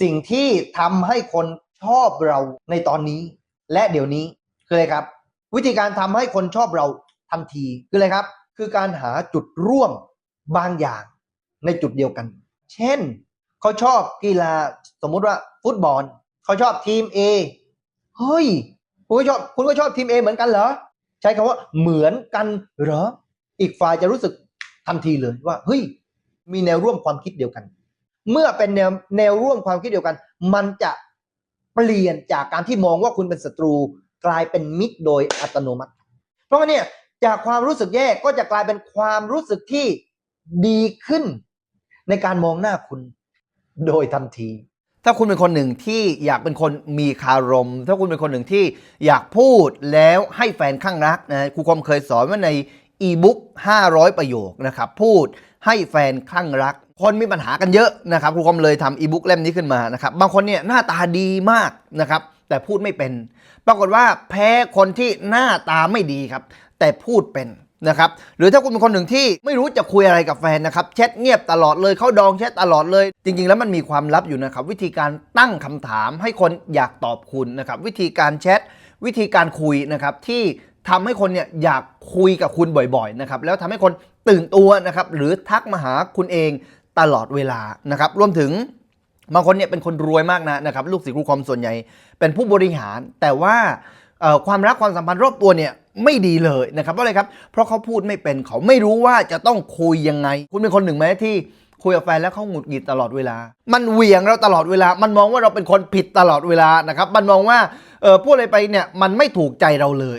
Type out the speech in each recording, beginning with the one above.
สิ่งที่ทำให้คนชอบเราในตอนนี้ และเดี๋ยวนี้คืออะไรครับ วิธีการทำให้คนชอบเราทันทีคืออะไรครับ คือการหาจุดร่วมบางอย่างในจุดเดียวกัน เช่น เขาชอบกีฬาสมมุติว่าฟุตบอล เขาชอบทีม A เฮ้ยคุณก็ชอบคุณก็ชอบทีม A เหมือนกันเหรอ ใช้คำว่าเหมือนกันเหรอ อีกฝ่ายจะรู้สึกทันทีเลยว่าเฮ้ยมีแนวร่วมความคิดเดียวกัน เมื่อเป็นแนวแนวร่วมความคิดเดียวกัน มันจะเปลี่ยนจากการที่มองว่าคุณเป็นศัตรูกลายเป็นมิตรโดยอัตโนมัติ เพราะว่าเนี่ยจากความรู้สึกแย่ก็จะกลายเป็นความรู้สึกที่ดีขึ้น ในการมองหน้าคุณโดยทันที ถ้าคุณเป็นคนหนึ่งที่อยากเป็นคนมีคารม ถ้าคุณเป็นคนหนึ่งที่อยากพูดแล้วให้แฟนข้างรักนะครูคมเคยสอนว่าใน อีบุ๊ก500 ประโยคนะครับพูดให้แฟนข้างรัก คนมีปัญหากันเยอะนะครับครูคมเลยทำอีบุ๊กเล่มนี้ขึ้นมานะครับบางคนเนี่ยหน้าตาดีมากนะครับแต่พูดไม่เป็น ปรากฏว่าแพ้คนที่หน้าตาไม่ดีครับ แต่พูดเป็นนะครับหรือถ้าคุณเป็นคนหนึ่งที่ไม่รู้จะคุยอะไรกับแฟนนะครับแชทเงียบตลอดเลยเขาดองแชทตลอดเลย จริง ๆ แล้วมันมีความลับอยู่นะครับ วิธีการตั้งคำถามให้คนอยากตอบคุณนะครับ วิธีการแชทวิธีการคุยนะครับที่ ทำให้คนเนี่ยอยากคุยกับคุณบ่อยๆนะครับแล้วทำให้คนตื่นตัวนะครับหรือทักมาหาคุณเองตลอดเวลานะครับรวมถึงบางคนเนี่ยเป็นคนรวยมากนะนะครับลูกศิษย์ครูคอมส่วนใหญ่ เป็นผู้บริหาร แต่ว่าความรักความสัมพันธ์รอบตัวเนี่ยไม่ดีเลยนะครับเพราะอะไรครับ เพราะเขาพูดไม่เป็นเขาไม่รู้ว่าจะต้องคุยยังไง คุณเป็นคนหนึ่งไหมที่คุยกับแฟนแล้วเขาหงุดหงิดตลอดเวลา มันเหวี่ยงเราตลอดเวลา มันมองว่าเราเป็นคนผิดตลอดเวลานะครับ มันมองว่าเออพูดอะไรไปเนี่ยมันไม่ถูกใจเราเลย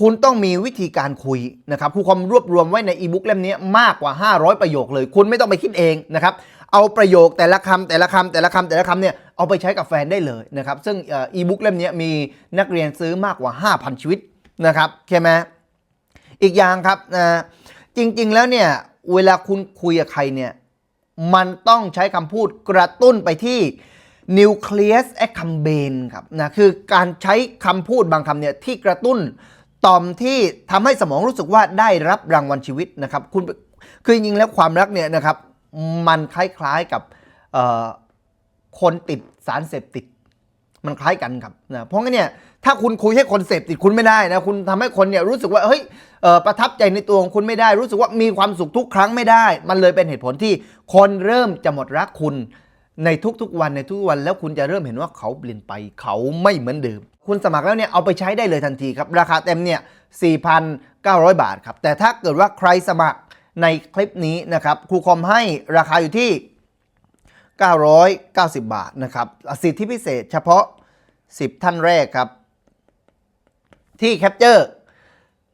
คุณต้องมีวิธีการคุยนะครับครูคอมรวบรวมไว้ในอีบุ๊กเล่มนี้มากกว่า 500 ประโยคเลย คุณไม่ต้องไปคิดเองนะครับ เอาประโยคแต่ละคำแต่ละคำแต่ละคำแต่ละคำเนี่ยเอาไปใช้กับแฟนได้เลยนะครับ ซึ่งอีบุ๊กเล่มนี้มีนักเรียนซื้อมากกว่า 5,000 ชีวิตนะครับใช่ไหมอีกอย่างครับนะจริงๆแล้วเนี่ยเวลาคุณคุยกับใครเนี่ยมันต้องใช้คำพูดกระตุ้นไปที่ nucleus accumbens ครับนะคือการใช้คำพูดบางคำเนี่ยที่กระตุ้น ต่อมที่ทำให้สมองรู้สึกว่าได้รับรางวัลชีวิตนะครับคุณคือจริงๆแล้วความรักเนี่ยนะครับมันคล้ายๆกับคนติดสารเสพติด มันคล้ายกันครับนะเพราะงั้นเนี่ยถ้าคุณคุยให้คนเสพติดคุณไม่ได้นะคุณทำให้คนเนี่ยรู้สึกว่าเฮ้ยประทับใจในตัวของคุณไม่ได้ รู้สึกว่ามีความสุขทุกครั้งไม่ได้ มันเลยเป็นเหตุผลที่คนเริ่มจะหมดรักคุณ ในทุกๆวันในทุกๆวันแล้วคุณจะเริ่มเห็นว่าเขาเปลี่ยนไปเขาไม่เหมือนเดิม คุณสมัครแล้วเนี่ยเอาไปใช้ได้เลยทันทีครับ ราคาเต็มเนี่ย 4,900 บาทครับ แต่ถ้าเกิดว่าใครสมัครในคลิปนี้นะครับครูคอมให้ราคาอยู่ที่ 990 บาทนะครับสิทธิพิเศษเฉพาะ 10 ท่านแรกครับ ที่แคปเจอร์